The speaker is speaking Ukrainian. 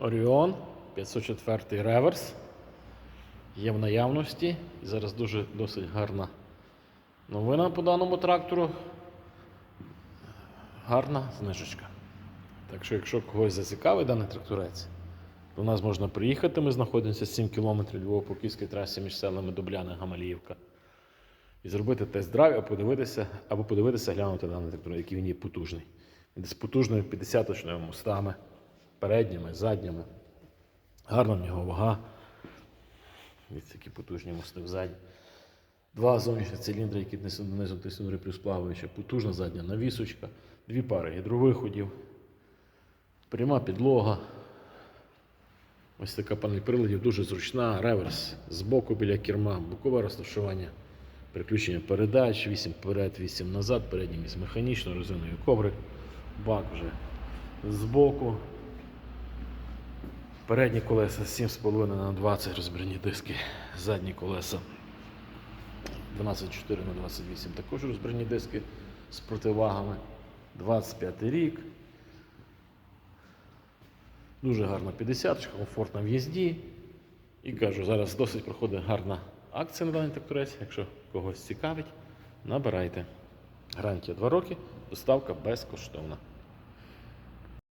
Оріон 504 реверс. Є в наявності. І зараз дуже досить гарна новина по даному трактору. Гарна знижечка. Так що, якщо когось зацікавить даний тракторець, до нас можна приїхати. Ми знаходимося 7 кілометрів Львова по Київській трасі між селами Дубляна Гамаліївка. І зробити тест-драйв, або подивитися, або подивитися, глянути даний трактор, який він є потужний. Він з потужними 50-точними мостами, передніми, задніми. Гарна в нього вага. Дивіться, які потужні мости взаді. Два зовнішні циліндри, які донизу тисячі плюс плаваюча, потужна задня навісочка, дві пари гідровиходів, пряма підлога. Ось така панель приладів, дуже зручна, реверс з боку біля керма, бокове розташування, переключення передач, 8 вперед, 8 назад, передній міст механічно, резиновий коврик, бак вже з боку. Передні колеса 7,5 на 20 розбірні диски, задні колеса 12,4 на 28 також розбірні диски з противагами. 25 рік. Дуже гарна 50, комфортна в їзді. І кажу, зараз досить проходить гарна акція на даний тракторець. Якщо когось цікавить, набирайте. Гарантія 2 роки, доставка безкоштовна.